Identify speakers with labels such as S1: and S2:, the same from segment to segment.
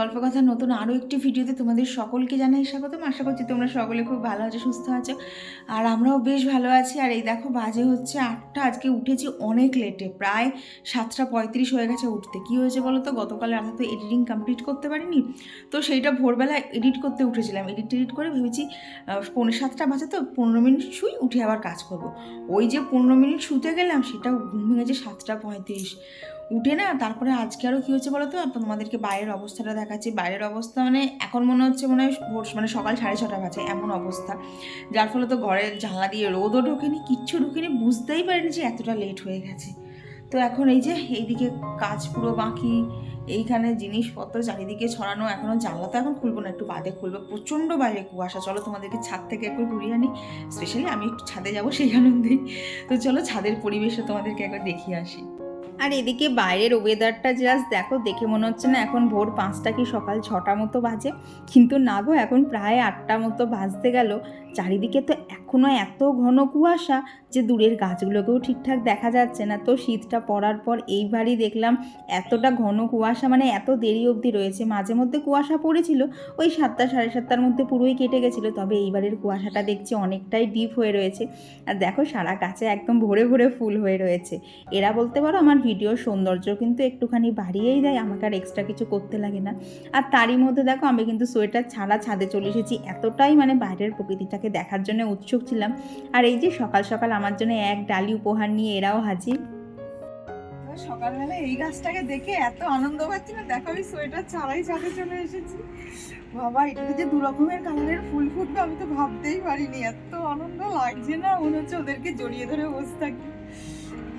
S1: গল্প কথা নতুন আরও একটি ভিডিওতে তোমাদের সকলকে জানাই স্বাগতম। আশা করছি তোমরা সকলে খুব ভালো আছো, সুস্থ আছো। আর আমরাও বেশ ভালো আছি। আর এই দেখো, বাজে হচ্ছে আটটা, আজকে উঠেছি অনেক লেটে প্রায় সাতটা পঁয়ত্রিশ হয়ে গেছে উঠতে। কী হয়েছে বলো তো? গতকাল রাতে তো এডিটিং কমপ্লিট করতে পারিনি, তো সেইটা ভোরবেলা এডিট করতে উঠেছিলাম। এডিট টেডিট করে ভেবেছি পনেরো সাতটা বাজে তো, পনেরো মিনিট শুই, উঠে আবার কাজ করব। ওই যে পনেরো মিনিট শুতে গেলাম সেটা ঘুম ভেঙেছে সাতটা পঁয়ত্রিশ। উঠে না, তারপরে আজকে আরও কী হয়েছে বলো তো তোমাদেরকে বাইরের অবস্থাটা দেখাচ্ছি। বাইরের অবস্থা মানে এখন মনে হচ্ছে মনে হয় মানে সকাল সাড়ে ছটা বাজে, এমন অবস্থা। যার ফলে তো ঘরের জানলা দিয়ে রোদও ঢোকেনি, কিচ্ছু ঢোকেনি, বুঝতেই পারিনি যে এতটা লেট হয়ে গেছে। তো এখন এই যে, এইদিকে কাজ পুরো বাকি, এইখানে জিনিসপত্র চারিদিকে ছড়ানো এখনও জানলা তো এখন খুলবো না, একটু বাদে খুলবো। প্রচণ্ড বাইরে কুয়াশা। চলো তোমাদেরকে ছাদ থেকে একবার ঘুরিয়ে আনি। স্পেশালি আমি একটু ছাদে যাব সেই আনন্দেই। তো চলো ছাদের পরিবেশটা তোমাদেরকে একবার দেখিয়ে আসি। আর এদিকে বাইরের ওয়েদারটা জাস্ট দেখো, দেখে মনে হচ্ছে না এখন ভোর পাঁচটা কি সকাল ছটা মতো বাজে। কিন্তু না গো, এখন প্রায় আটটা মতো বাজতে গেল। চারিদিকে তো এখনও এত ঘন কুয়াশা যে দূরের গাছগুলোকেও ঠিকঠাক দেখা যাচ্ছে না। তো শীতটা পড়ার পর এইবারই দেখলাম এতটা ঘন কুয়াশা মানে এত দেরি অবধি রয়েছে। মাঝে মধ্যে কুয়াশা পড়েছিল, ওই সাতটা সাড়ে সাতটার মধ্যে পুরোই কেটে গেছিল, তবে এইবারের কুয়াশাটা দেখছি অনেকটাই ডিপ হয়ে রয়েছে। আর দেখো সারা গাছে একদম ভরে ভরে ফুল হয়ে রয়েছে। এরা বলতে পারো আমার ভিডিওর সৌন্দর্য কিন্তু একটুখানি বাড়িয়েই দেয়, আমাকে আর এক্সট্রা কিছু করতে লাগে না। আর তারই মধ্যে দেখো আমি কিন্তু সোয়েটার ছাড়া ছাদে চলে এসেছি। এতটাই মানে বাইরের প্রকৃতিটাকে দেখার জন্য উৎসুক ছিলাম। আর এই যে সকাল সকাল আমার জন্য এক ডালি উপহার নিয়ে এরাও হাজির। সকালবেলা এই গাছটাকে দেখে এত আনন্দ পাচ্ছি না, দেখো আমি সোয়েটার ছাড়াই ছাদে চলে এসেছি। বাবা এটাতে যে দু রকমের কালারের ফুল ফুটবে আমি তো ভাবতেই পারিনি, এত আনন্দ লাগছে না? মনে হচ্ছে ওদেরকে জড়িয়ে ধরে বসে থাকি।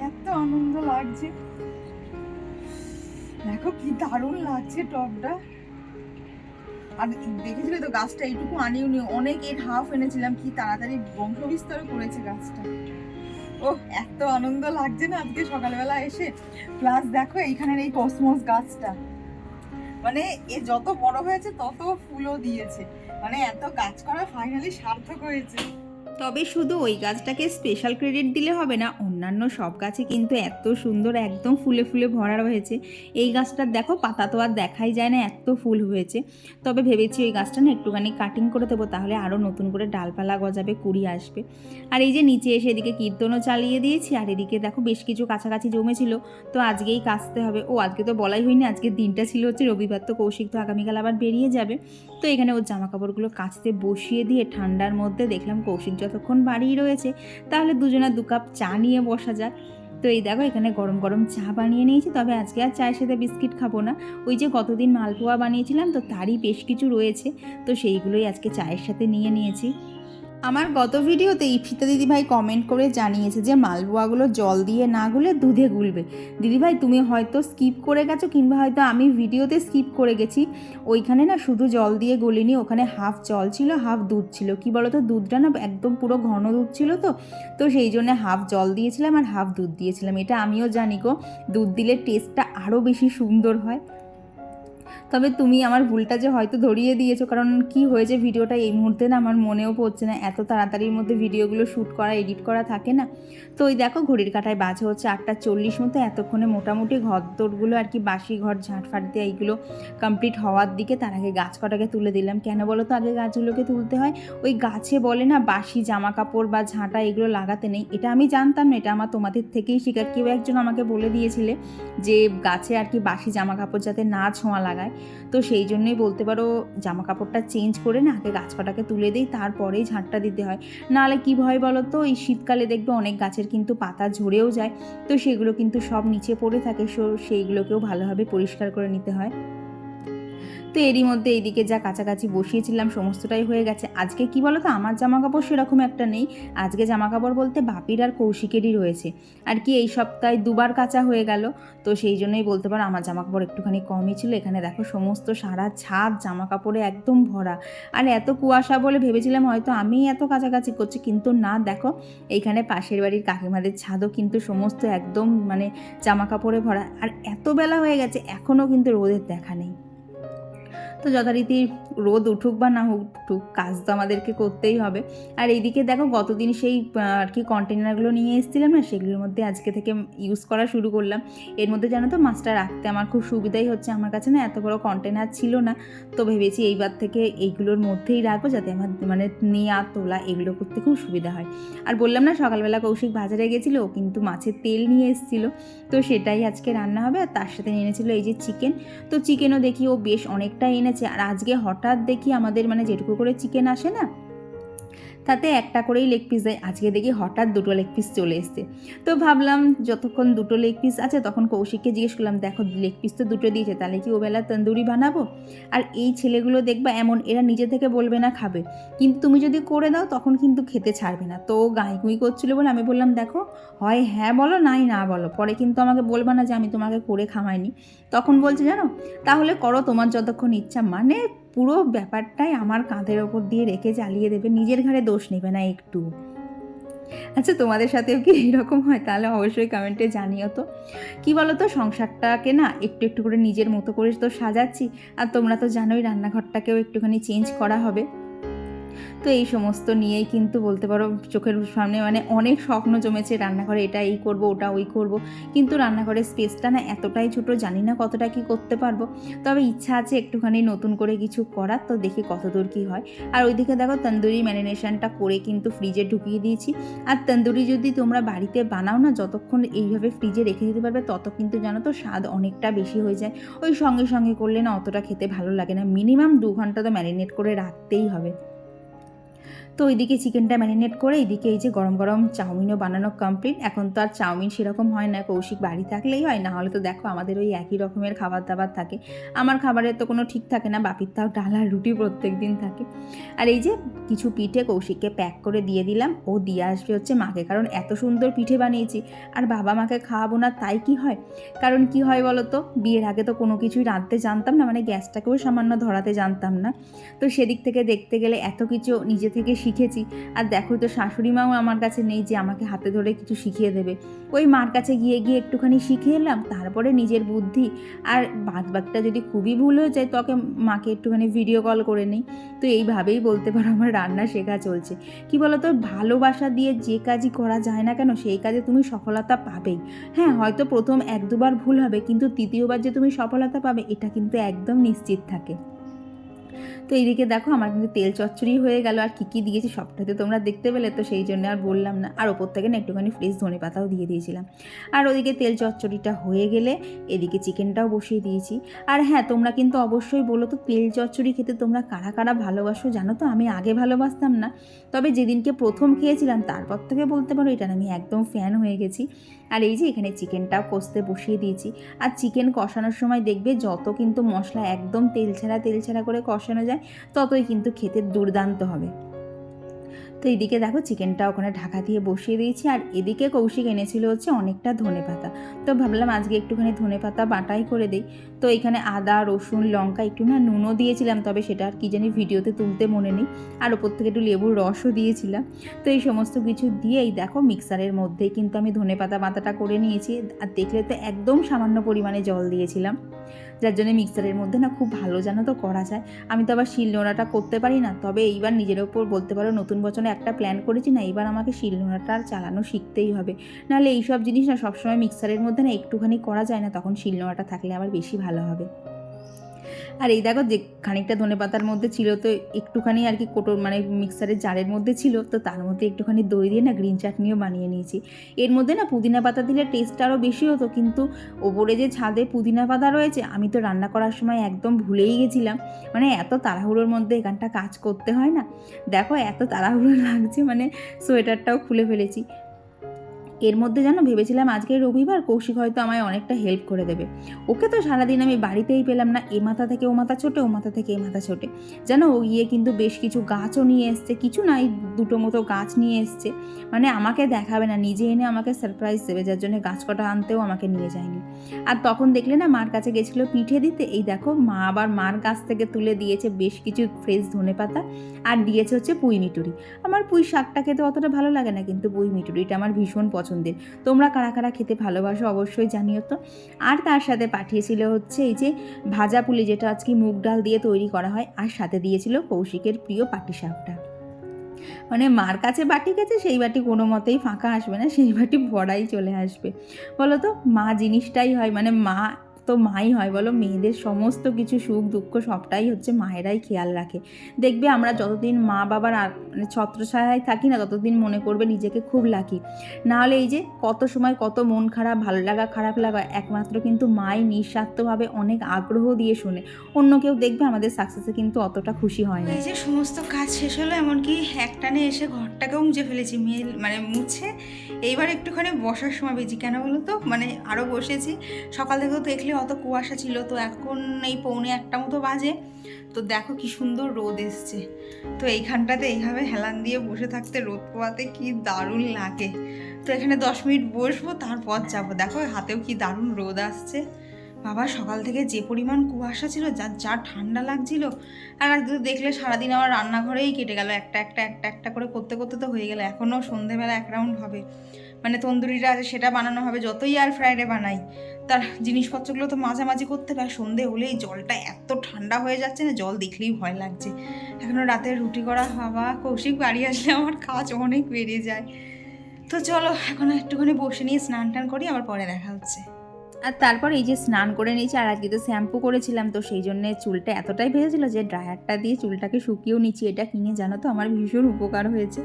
S1: এত আনন্দ লাগছে। দেখো কি দারুণ লাগছে টপটা। আর দেখেছিলে তো গাছটা? এইটুকু আনিওনি অনেক এর হাফ এনেছিলাম। কি তাড়াতাড়ি বংশ বিস্তার করেছে গাছটা। ও এত আনন্দ লাগছে না আজকে সকালবেলা এসে? প্লাস দেখো, এইখানের এই কসমস গাছটা। মানে এ যত বড় হয়েছে, তত ফুলও দিয়েছে। মানে এত গাছ করা ফাইনালি সার্থক হয়েছে। তবে শুধু ওই গাছটাকে স্পেশাল ক্রেডিট দিলে হবে না, অন্যান্য সব গাছে কিন্তু এত সুন্দর একদম ফুলে ফুলে ভরা রয়েছে। এই গাছটার দেখো পাতা তো আর দেখাই যায় না, এত ফুল হয়েছে। তবে ভেবেছি ওই গাছটা না একটুখানি কাটিং করে দেবো, তাহলে আরও নতুন করে ডালপালা গজাবে, কুড়ি আসবে। আর এই যে নিচে এসে এদিকে কীর্তনও চালিয়ে দিয়েছি, আর এদিকে দেখো বেশ কিছু কাছাকাছি জমেছিল, তো আজকেই কাচতে হবে। ও, আজকে তো বলাই হয়নি, আজকে দিনটা ছিল হচ্ছে রবিবার, তো কৌশিক তো আগামীকাল আবার বেরিয়ে যাবে। তো এখানে ওর জামা কাপড়গুলো কাচতে বসিয়ে দিয়ে ঠান্ডার মধ্যে দেখলাম কৌশিক যতক্ষণ বাড়িই রয়েছে, তাহলে দুজনা দু কাপ চা নিয়ে বসা যাক। তো এই দেখো, এখানে গরম গরম চা বানিয়ে নিয়েছি। তবে আজকে আর চায়ের সাথে বিস্কিট খাব না। ওই যে কতদিন মালপোয়া বানিয়েছিলাম, তো তারই বেশ কিছু রয়েছে। তো সেইগুলোই আজকে চায়ের সাথে নিয়ে নিয়েছি। আমার গত ভিডিওতে ইফিতা দিদিভাই কমেন্ট করে জানিয়েছে যে, মালপোয়াগুলো জল দিয়ে না গুলে দুধে গুলবে। দিদিভাই, তুমি হয়তো স্কিপ করে গেছো কিংবা হয়তো আমি ভিডিওতে স্কিপ করে গেছি। ওইখানে না শুধু জল দিয়ে গলিনি, ওখানে হাফ জল ছিল হাফ দুধ ছিল। কি বলতো? দুধটা না একদম পুরো ঘন দুধ ছিল তো। তো সেই জন্য হাফ জল দিয়েছিলাম আর হাফ দুধ দিয়েছিলাম। এটা আমিও জানি গো, দুধ দিলে টেস্টটা আরও বেশি সুন্দর হয়। তবে তুমি আমার ভুলটা যে হয়তো ধরিয়ে দিয়েছ, কারণ কি হয়েছে ভিডিওটা এই মুহূর্তে না আমার মনেও পড়ছে না। এত তাড়াতাড়ির মধ্যে ভিডিওগুলো শ্যুট করা, এডিট করা থাকে না। তো ওই দেখো ঘড়ির কাটায় বাজে হচ্ছে আটটা চল্লিশ মতো, এতক্ষণে মোটামুটি ঘর দোরগুলো আর কি, বাসি ঘর ঝাঁট ফাট দিয়ে এইগুলো কমপ্লিট হওয়ার দিকে তার আগে গাছ কটাকে তুলে দিলাম। কেন বলো তো, আগে গাছগুলোকে তুলতে হয়। ওই গাছে বলে না, বাসি জামা কাপড় বা ঝাঁটা এগুলো লাগাতে নেই। এটা আমি জানতাম না, এটা আমার তোমাদের থেকেই শেখা কেউ একজন আমাকে বলে দিয়েছিলে যে গাছে আর কি বাসি জামা কাপড় যাতে না ছোঁয়া লাগায়। তো সেই জন্যই বলতে পারো জামা কাপড়টা চেঞ্জ করে না আগে গাছ কটাকে তুলে দিই, তারপরেই ঝাঁটটা দিতে হয়। নাহলে কী ভয় বলো তো? এই শীতকালে দেখবে অনেক গাছের কিন্তু পাতা ঝরেও যায়। তো সেগুলো কিন্তু সব নিচে পড়ে থাকে, সো সেইগুলোকেও ভালোভাবে পরিষ্কার করে নিতে হয়। তো এরই মধ্যে এইদিকে যা কাছাকাছি বসিয়েছিলাম সমস্তটাই হয়ে গেছে। আজকে কি বলো তো আমার জামা কাপড় সেরকম একটা নেই। আজকে জামা কাপড় বলতে বাপির আর কৌশিকেরই রয়েছে। আর কি এই সপ্তাহে দুবার কাঁচা হয়ে গেল। তো সেই জন্যই বলতে পারো আমার জামা কাপড় একটুখানি কমই ছিল। এখানে দেখো সমস্ত সারা ছাদ জামা কাপড়ে একদম ভরা। আর এত কুয়াশা বলে ভেবেছিলাম হয়তো আমি এত কাছাকাছি করছি, কিন্তু না দেখো, এইখানে পাশের বাড়ির কাকিমাদের ছাদও কিন্তু সমস্ত একদম মানে জামা কাপড়ে ভরা। আর এত বেলা হয়ে গেছে এখনও কিন্তু রোদের দেখা নেই।
S2: তো যথারীতি রোদ উঠুক বা না উঠুক, কাজ তো আমাদেরকে করতেই হবে। আর এইদিকে দেখো গতদিন সেই আর কি কন্টেনারগুলো নিয়ে এসেছিলাম না, সেগুলোর মধ্যে আজকে থেকে ইউজ করা শুরু করলাম। এর মধ্যে জানো তো মাছটা রাখতে আমার খুব সুবিধাই হচ্ছে, আমার কাছে না এত বড় কন্টেনার ছিল না। তো ভেবেছি এইবার থেকে এইগুলোর মধ্যেই রাখব যাতে আমার মানে নেওয়া তোলা এগুলো করতে খুব সুবিধা হয়। আর বললাম না সকালবেলা কৌশিক বাজারে গেছিল কিন্তু মাছের তেল নিয়ে এসেছিল। তো সেটাই আজকে রান্না হবে, আর তার সাথে নিয়ে এনেছিল এই যে চিকেন তো চিকেনও দেখি ও বেশ অনেকটা এনেছে আর আজকে হঠাৎ দেখি আমাদের মানে যেটুকু করে চিকেন আসে না তাতে একটা করেই লেগ পিস দেয়। আজকে দেখি হঠাৎ দুটো লেগ পিস চলে এসছে। তো ভাবলাম, যতক্ষণ দুটো লেগ পিস আছে, তখন কৌশিককে জিজ্ঞেস করলাম, দেখো লেগ পিস তো দুটো দিয়েছে, তাহলে কি ও বেলা তন্দুরি বানাবো? আর এই ছেলেগুলো দেখবা এমন, এরা নিজে থেকে বলবে না, খাবে। কিন্তু তুমি যদি করে দাও, তখন কিন্তু খেতে ছাড়বে না। তো গাই গুই করছিল বলে আমি বললাম, দেখো, হয় হ্যাঁ বলো, নাই না বলো। পরে কিন্তু আমাকে বলবে না যে আমি তোমাকে করে খাওয়াইনি। তখন বলছে, জানো, তাহলে করো, তোমার যতক্ষণ ইচ্ছা। মানে পুরো ব্যাপারটাই আমার কাঁধের ওপর দিয়ে রেখে চালিয়ে দেবে। নিজের ঘরে দোষ নেবে না একটু। আচ্ছা তোমাদের সাথেও কি এরকম হয়? তাহলে অবশ্যই কমেন্টে জানিও তো। কী বলো তো সংসারটাকে না একটু একটু করে নিজের মতো করে তো সাজাচ্ছি। আর তোমরা তো জানোই রান্নাঘরটাকেও একটুখানি চেঞ্জ করা হবে। তো এই সমস্ত নিয়েই কিন্তু বলতে পারো চোখের সামনে মানে অনেক স্বপ্ন জমেছে রান্নাঘরে এটা এই করব, ওটা ওই করব। কিন্তু রান্নাঘরের স্পেসটা না এতটাই ছোটো, জানি না কতটা কি করতে পারব। তবে ইচ্ছা আছে একটুখানি নতুন করে কিছু করার, তো দেখি কতদূর কি হয়। আর ওইদিকে দেখো তন্দুরি ম্যারিনেশনটা করে কিন্তু ফ্রিজে ঢুকিয়ে দিয়েছি। আর তন্দুরি যদি তোমরা বাড়িতে বানাও না, যতক্ষণ এইভাবে ফ্রিজে রেখে দিতে পারবে, তত কিন্তু জানো তো স্বাদ অনেকটা বেশি হয়ে যায়। ওই সঙ্গে সঙ্গে করলে না অতটা খেতে ভালো লাগে না। মিনিমাম দু ঘণ্টা তো ম্যারিনেট করে রাখতেই হবে। তো ওইদিকে চিকেনটা ম্যারিনেট করে এইদিকে এই যে গরম গরম চাউমিনও বানানো কমপ্লিট এখন তো আর চাউমিন সেরকম হয় না, কৌশিক বাড়ি থাকলেই হয় না হলে তো দেখো আমাদের ওই একই রকমের খাবার দাবার থাকে। আমার খাবারের তো কোনো ঠিক থাকে না, বাপির তাও ডাল আর রুটি প্রত্যেক দিন থাকে। আর এই যে কিছু পিঠে কৌশিককে প্যাক করে দিয়ে দিলাম, ও দিয়ে আসবে হচ্ছে মাকে, কারণ এত সুন্দর পিঠে বানিয়েছি, আর বাবা মাকে খাওয়াবো না তাই কি হয়? কারণ কি হয় বলো তো বিয়ের আগে তো কোনো কিছুই রাঁধতে জানতাম না মানে গ্যাসটাকেও সামান্য ধরাতে জানতাম না। তো সেদিক থেকে দেখতে গেলে এত কিছু নিজে থেকে শিখেছি। আর দেখো তো শাশুড়ি মাও আমার কাছে নেই যে আমাকে হাতে ধরে কিছু শিখিয়ে দেবে। ওই মার কাছে গিয়ে গিয়ে একটুখানি শিখে এলাম, তারপরে নিজের বুদ্ধি। আর বাদ বাকিটা যদি খুবই ভুল হয়ে যায়, তোকে মাকে একটুখানি ভিডিও কল করে নিই। তো এইভাবেই বলতে পারো আমার রান্না শেখা চলছে। কি বলতো, ভালোবাসা দিয়ে যে কাজই করা যায় না কেন, সেই কাজে তুমি সফলতা পাবেই। হ্যাঁ হয়তো প্রথম এক দুবার ভুল হবে, কিন্তু তৃতীয়বার যে তুমি সফলতা পাবে, এটা কিন্তু একদম নিশ্চিত থাকে। তো এইদিকে দেখো আমার কিন্তু তেল চচ্চড়ি হয়ে গেল, আর কী কী দিয়েছি সবটাই তো তোমরা দেখতে পেলে, তো সেই জন্য আর বললাম না। আর ওপর থেকে না একটুখানি ফ্রেশ ধনে পাতাও দিয়ে দিয়েছিলাম। আর ওদিকে তেল চচ্চড়িটা হয়ে গেলে এদিকে চিকেনটাও বসিয়ে দিয়েছি। আর হ্যাঁ তোমরা কিন্তু অবশ্যই বলো তো তেল চচ্চড়ি খেতে তোমরা কারা কারা ভালোবাসো জানো তো? আমি আগে ভালোবাসতাম না। তবে যেদিনকে প্রথম খেয়েছিলাম, তারপর থেকে বলতে পারো এটা আমি একদম ফ্যান হয়ে গেছি। আর এই যে এখানে চিকেনটাও কষতে বসিয়ে দিয়েছি। আর চিকেন কষানোর সময় দেখবে যত কিন্তু মশলা একদম তেল ছাড়া তেল ছাড়া করে কষানো যায়, ততই কিন্তু খেতে দুর্দান্ত হবে। তো এদিকে দেখো চিকেনটা ওখানে ঢাকা দিয়ে বসিয়ে দিয়েছি, আর এদিকে কৌশিক এনেছিল হচ্ছে অনেকটা ধনে পাতা। তো ভাবলাম আজকে একটুখানি ধনে পাতা বাটাই করে দিই। তো এখানে আদা, রসুন, লঙ্কা একটু না নুনও দিয়েছিলাম, তবে সেটা আর কি জানি ভিডিওতে তুলতে মনে নেই। আর ওপর থেকে একটু লেবুর রসও দিয়েছিলাম। তো এই সমস্ত কিছু দিয়েই দেখো মিক্সারের মধ্যেই কিন্তু আমি ধনে পাতা বাতাটা করে নিয়েছি। আর দেখলে তো একদম সামান্য পরিমাণে জল দিয়েছিলাম। যার জন্য মিক্সারের মধ্যে না খুব ভালো যেন তো করা যায়। আমি তো আবার শিল শিলনোড়াটা করতে পারি না, তবে এইবার নিজের ওপর বলতে পারো নতুন বছরে একটা প্ল্যান করেছি না, এইবার আমাকে শিলনোড়াটা আর চালানো শিখতেই হবে। নাহলে এইসব জিনিস না সবসময় মিক্সারের মধ্যে না একটুখানি করা যায় না, তখন শিল শিলনোড়াটা থাকলে আবার বেশি ভালো হবে। আর এই দেখো যে খানিকটা ধনে পাতার মধ্যে ছিল তো একটুখানি আর কি কোটো মানে মিক্সারের জারের মধ্যে ছিল, তো তার মধ্যে একটুখানি দই দিয়ে না গ্রিন চাটনিও বানিয়ে নিয়েছি। এর মধ্যে না পুদিনা পাতা দিলে টেস্ট আরও বেশি হতো, কিন্তু ওপরে যে ছাদে পুদিনা পাতা রয়েছে, আমি তো রান্না করার সময় একদম ভুলেই গেছিলাম। মানে এত তাড়াহুড়োর মধ্যে এখানটা কাজ করতে হয় না। দেখো এত তাড়াহুড়ো লাগছে মানে সোয়েটারটাও খুলে ফেলেছি। এর মধ্যে যেন ভেবেছিলাম আজকে রবিবার, কৌশিক হয়তো আমায় অনেকটা হেল্প করে দেবে। ওকে তো সারাদিন আমি বাড়িতেই পেলাম না, এ মাথা থেকে ও মাথা ছোটে, ও মাথা থেকে এ মাথা ছোটে। যেন ও গিয়ে কিন্তু বেশ কিছু গাছও নিয়ে এসছে, কিছু নাই, দুটো মতো গাছ নিয়ে এসছে। মানে আমাকে দেখাবে না, নিজে এনে আমাকে সারপ্রাইজ দেবে, যার জন্য গাছ কটা আনতেও আমাকে নিয়ে যায়নি। আর তখন দেখলে না, মার কাছে গেছিল পিঠে দিতে, এই দেখো, মা আবার মার কাছ থেকে তুলে দিয়েছে বেশ কিছু ফ্রেশ ধনে পাতা আর দিয়েছে হচ্ছে পুঁই মিটুরি। আমার পুঁই শাকটা খেতে অতটা ভালো লাগে না, কিন্তু পুঁই মিটুরিটা আমার ভীষণ পছন্দ। পছন্দের। তোমরা কারা কারা খেতে ভালোবাসো অবশ্যই জানিও তো। আর তার সাথে পাঠিয়েছিল হচ্ছে এই যে ভাজা পুলি যেটা আজকে মুগ ডাল দিয়ে তৈরি করা হয়, আর সাথে দিয়েছিল কৌশিকের প্রিয় পাটি পাটিসাপটা মানে মার কাছে বাটি গেছে, সেই বাটি কোনো মতেই ফাঁকা আসবে না, সেই বাটি ভরাই চলে আসবে। বলো তো, মা জিনিসটাই হয় মানে মা তো মাই হয় বলো, মেয়েদের সমস্ত কিছু সুখ দুঃখ সবটাই হচ্ছে মায়েরাই খেয়াল রাখে। দেখবে আমরা যতদিন মা বাবার মানে ছত্রছায়ায় থাকি না, ততদিন মনে করবে নিজেকে খুব লাকি নাহলে এই যে কত সময় কত মন খারাপ, ভালো লাগা, খারাপ লাগা, একমাত্র কিন্তু মাই নিঃস্বার্থভাবে অনেক আগ্রহ দিয়ে শোনে। অন্য কেউ দেখবে আমাদের সাকসেসে কিন্তু অতটা খুশি হয় না।
S1: এই যে সমস্ত কাজ শেষ হলো, এমনকি একটানে এসে ঘরটাকেও মুছে ফেলেছি মেল মানে মুছে। এইবার একটুখানি বসার সময় বেজি কেন বলো তো? মানে আরও বসেছি। সকাল থেকেও দেখলে অত কুয়াশা ছিল, তো এখন এই পৌনে একটা মতো বাজে। তো দেখো কি সুন্দর রোদ এসছে। তো এইখানটাতে এইভাবে হেলান দিয়ে বসে থাকতে, রোদ পোয়াতে কি দারুণ লাগে। তো এখানে দশ মিনিট বসবো, তারপর যাব। দেখো হাতেও কি দারুণ রোদ আসছে। বাবা, সকাল থেকে যে পরিমাণ কুয়াশা ছিল, যা যা ঠান্ডা লাগছিল। আর তো দেখলে সারাদিন আমার রান্নাঘরেই কেটে গেল। একটা একটা একটা একটা করে করতে করতে তো হয়ে গেল। এখনও সন্ধেবেলা এক রাউন্ড হবে। মানে তন্দুরিটা আছে, সেটা বানানো হবে, যতই আর ফ্রাইডে বানাই। তার জিনিসপত্রগুলো তো মাঝামাঝি করতে হবে সন্ধে হলেই জলটা এত ঠান্ডা হয়ে যাচ্ছে না, জল দেখলেই ভয় লাগছে। এখনও রাতে রুটি করা হাওয়া, কৌশিক বাড়ি আসলে আমার কাজ অনেক বেড়ে যায়। তো চলো, এখন একটুখানি বসে নিয়ে স্নান টান করি, আবার পরে দেখা হচ্ছে।
S2: আর তারপর এই যে স্নান করে নিয়েছি, আর আজকে তো শ্যাম্পু করেছিলাম, তো সেই জন্য চুলটা এতটাই ভেজেছিল যে ড্রায়ারটা দিয়ে চুলটাকে শুকিয়েও নিচ্ছি। এটা কিনে জানো তো, আমার ভীষণ উপকার হয়েছে।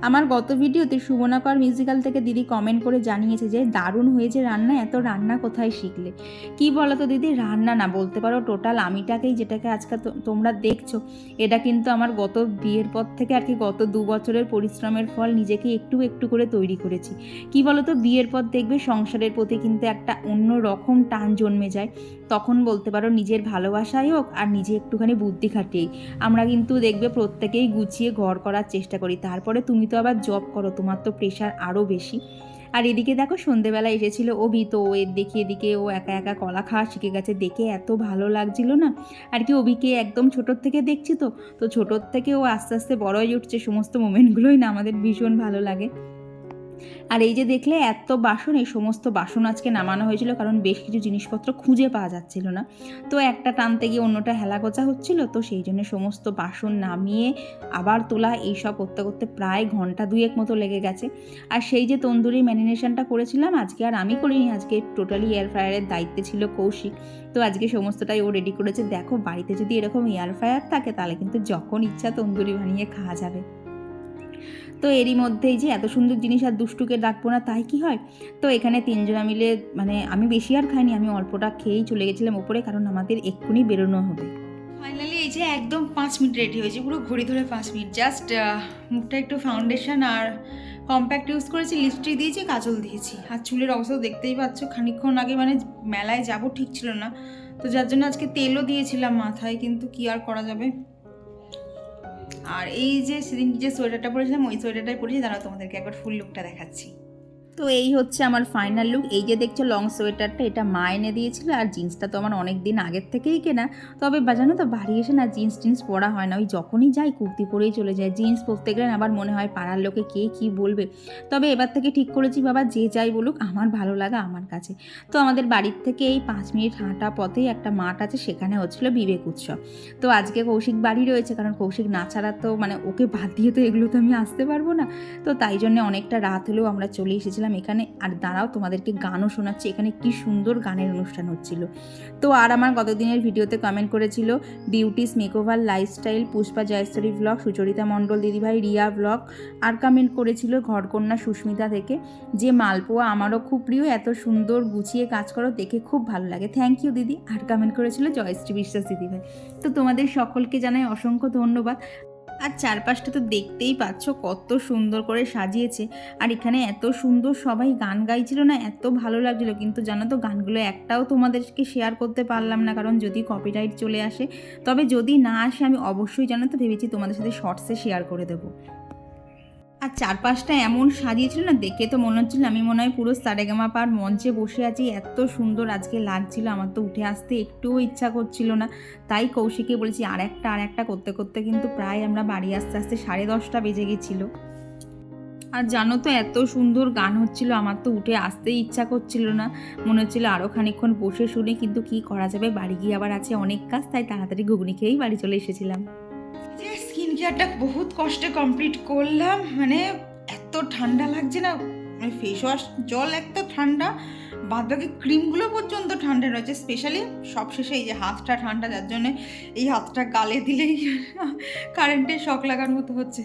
S2: আমার গত ভিডিওতে সুবর্ণাকর মিউজিক্যাল থেকে দিদি কমেন্ট করে জানিয়েছে যে, দারুণ হয়েছে রান্না, এত রান্না কোথায় শিখলে? কি বলো তো দিদি? রান্না না, বলতে পারো টোটাল আমিটাকেই যেটাকে আজকে তো- তোমরা দেখছ, এটা কিন্তু আমার গত বিয়ের পর থেকে আর কি গত দু বছরের পরিশ্রমের ফল নিজেকে একটু একটু করে তৈরি করেছি। কি বলো তো বিয়ের পর দেখবে সংসারের প্রতি কিন্তু একটা অন্য রকম টান জন্মে যায়। তখন বলতে পারো নিজের ভালোবাসাই হোক আর নিজে একটুখানি বুদ্ধি খাটিয়েই। আমরা কিন্তু দেখবে প্রত্যেকেই গুছিয়ে ঘর করার চেষ্টা করি। তারপরে তুমি তো আবার জব করো, তোমার তো প্রেশার আরও বেশি। আর এদিকে দেখো সন্ধেবেলা এসেছিল অভি, তো এর দেখে এদিকে, ও একা একা কলা খাওয়া শিখে গেছে। দেখে এত ভালো লাগছিল না। আর কি অভিকে একদম ছোটোর থেকে দেখছি তো তো ছোটোর থেকে ও আস্তে আস্তে বড় হয়ে উঠছে। সমস্ত মোমেন্টগুলোই না আমাদের ভীষণ ভালো লাগে। আর এই যে দেখলে, এত বাসন, এই সমস্ত বাসন আজকে নামানো হয়েছিল, কারণ বেশ কিছু জিনিসপত্র খুঁজে পাওয়া যাচ্ছিল না। তো একটা টানতে গিয়ে অন্যটা হেলাগোচা হচ্ছিল, তো সেই জন্য সমস্ত বাসন নামিয়ে আবার তোলা এইসব করতে করতে প্রায় ঘণ্টা দুয়েক মতো লেগে গেছে। আর সেই যে তন্দুরি ম্যারিনেশনটা করেছিলাম, আজকে আর আমি করিনি, আজকে টোটালি এয়ার ফ্রায়ারের দায়িত্বে ছিল কৌশিক। তো আজকে সমস্তটাই ও রেডি করেছে। দেখো, বাড়িতে যদি এরকম এয়ার ফ্রায়ার থাকে, তাহলে কিন্তু যখন ইচ্ছা তন্দুরি বানিয়ে খাওয়া যাবে। তো এরই মধ্যেই যে এত সুন্দর জিনিস আর দুষ্টুকে ডাকবো না, তাই কি হয়? তো এখানে তিনজনা মিলে মানে আমি বেশি আর খাইনি, আমি অল্পটা খেয়েই চলে গেছিলাম উপরে, কারণ আমাদের এক্ষুনি বেরোনো হবে।
S1: ফাইনালি এই যে একদম পাঁচ মিনিট রেডি হয়েছে, পুরো ঘড়ি ধরে পাঁচ মিনিট। জাস্ট মুখটা একটু ফাউন্ডেশন আর কম্প্যাক্ট ইউজ করেছি লিপস্টিক দিয়েছি, কাজল দিয়েছি। আর চুলের অবস্থা দেখতেই পাচ্ছ, খানিকক্ষণ আগে মানে মেলায় যাব ঠিক ছিল না। তো যার জন্য আজকে তেলও দিয়েছিলাম মাথায়, কিন্তু কি আর করা যাবে? আর এই যে সেদিন যে সোয়েটারটা পরেছিলাম, ওই সোয়েটারটাই পরেছি। দাঁড়াও তোমাদেরকে একবার ফুল লুকটা দেখাচ্ছি।
S2: তো এই হচ্ছে আমার ফাইনাল লুক এই যে দেখছ লং সোয়েটারটা এটা মা এনে দিয়েছিল আর জিন্সটা তো আমার অনেক দিন আগের থেকেই কেনা। তবে জানো তো, বাড়ি এসে না জিন্স টিন্স পরা হয় না। ওই যখনই যাই কুর্তি পরেই চলে যায় জিন্স পরতে গেলে আবার মনে হয় পাড়ার লোকে কে কী বলবে। তবে এবার থেকে ঠিক করেছি বাবা, যে যাই বলুক, আমার ভালো লাগা আমার কাছে। তো আমাদের বাড়ির থেকে এই পাঁচ মিনিট হাঁটা পথেই একটা মাঠ আছে, সেখানে হচ্ছিল বিবেক উৎসব। তো আজকে কৌশিক বাড়ি রয়েছে, কারণ কৌশিক না ছাড়া তো মানে ওকে বাদ দিয়ে তো এগুলো তো আমি আসতে পারব না। তো তাই জন্য অনেকটা রাত হলেও আমরা চলে এসেছিলাম। এখানে আর দাঁড়াও, তোমাদেরকে গানও শোনাচ্ছি। এখানে কি সুন্দর গানের অনুষ্ঠান হচ্ছিল। তো আর আমার গতদিনের ভিডিওতে কমেন্ট করেছিল beauty's makeover lifestyle Pushpa Jayeshwari vlog Sucharita Mondal দিদিভাই, রিয়া ব্লগ আর কমেন্ট করেছিল ঘরকন্যা সুস্মিতা থেকে, যে মালপোয়া আমারও খুব প্রিয়, এত সুন্দর গুছিয়ে কাজ করো, দেখে খুব ভালো লাগে। থ্যাংক ইউ দিদি। আর কমেন্ট করেছিল জয়শ্রী বিশ্বাস দিদিভাই। তো তোমাদের সকলকে জানাই অসংখ্য ধন্যবাদ। আর চারপাশটা তো দেখতেই পাচ্ছ কত সুন্দর করে সাজিয়েছে। আর এখানে এত সুন্দর সবাই গান গাইছিল না, এত ভালো লাগছিল। কিন্তু জানো তো, গানগুলো একটাও তোমাদেরকে শেয়ার করতে পারলাম না, কারণ যদি কপিরাইট চলে আসে, তবে যদি না আসে, আমি অবশ্যই জানো তো ভেবেছি তোমাদের সাথে শর্টসে শেয়ার করে দেবো। আর চারপাশটা এমন সাজিয়েছিল না, দেখে তো মনে হচ্ছিল আমি মনে হয় পুরো সারেগামা পার মঞ্চে বসে আছি। এত সুন্দর আজকে লাগছিল, আমার তো উঠে আসতে একটুও ইচ্ছা করছিল না। তাই কৌশিকে বলেছি, আর একটা আর একটা করতে করতে কিন্তু প্রায় আমরা বাড়ি আসতে আসতে সাড়ে দশটা বেজে গেছিল। আর জানো তো এত সুন্দর গান হচ্ছিল, আমার তো উঠে আসতেই ইচ্ছা করছিল না। মনে হচ্ছিল আরও খানিকক্ষণ বসে শুনে, কিন্তু কি করা যাবে? বাড়ি গিয়ে আবার আছে অনেক কাজ, তাই তাড়াতাড়ি ঘুগনি খেয়েই বাড়ি চলে এসেছিলাম।
S1: স্কিন বহুত কষ্টে কমপ্লিট করলাম মানে এত ঠান্ডা লাগছে না মানে ফেস ওয়াশ জল এক তো ঠান্ডা বাদ বাকি ক্রিমগুলো পর্যন্ত ঠান্ডা রয়েছে স্পেশালি সবশেষে এই যে হাতটা ঠান্ডা, যার জন্য এই হাতটা গালে দিলেই কারেন্টের শখ লাগার মতো হচ্ছে।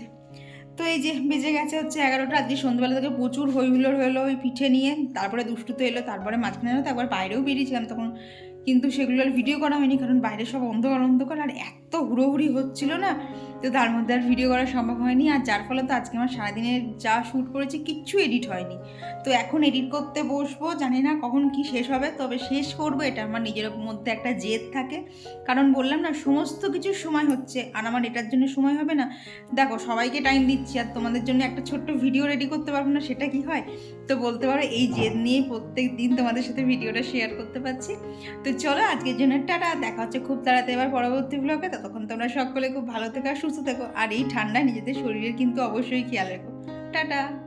S1: তো এই যে বেজে গেছে হচ্ছে এগারোটা, আজকে সন্ধ্যাবেলা থেকে প্রচুর হই হুল্লোড় হলো ওই পিঠে নিয়ে, তারপরে দুষ্টু তো এলো, তারপরে মাঝখানে তো একবার বাইরেও বেরিয়েছিলাম তখন, কিন্তু সেগুলো আর ভিডিও করা হয়নি, কারণ বাইরে সব অন্ধকার অন্ধকার আর এত হুড়োহুড়ি হচ্ছিল না তো তার মধ্যে আর ভিডিও করা সম্ভব হয়নি। আর যার ফলে তো আজকে আমার সারাদিনের যা শ্যুট করেছি কিচ্ছু এডিট হয়নি। তো এখন এডিট করতে বসবো, জানি না কখন কি শেষ হবে, তবে শেষ করব, এটা আমার নিজের মধ্যে একটা জেদ থাকে। কারণ বললাম না, সমস্ত কিছু সময় হচ্ছে, আর আমার এটার জন্য সময় হবে না। দেখো, সবাইকে টাইম দিচ্ছি, আর তোমাদের জন্য একটা ছোট্ট ভিডিও রেডি করতে পারব না, সেটা কি হয়? তো বলতে পারো, এই জেদ নিয়ে প্রত্যেক দিন তোমাদের সাথে ভিডিওটা শেয়ার করতে পারছি। তো চলো, আজকের জন্য টাটা, দেখা হচ্ছে খুব তাড়াতাড়ি এবার পরবর্তী ব্লগে ততক্ষণ তোমরা সকলে খুব ভালো থেকে আর সুস্থ থাকো। আর এই ঠান্ডায় নিজেদের শরীরের কিন্তু অবশ্যই খেয়াল রাখো। টাটা।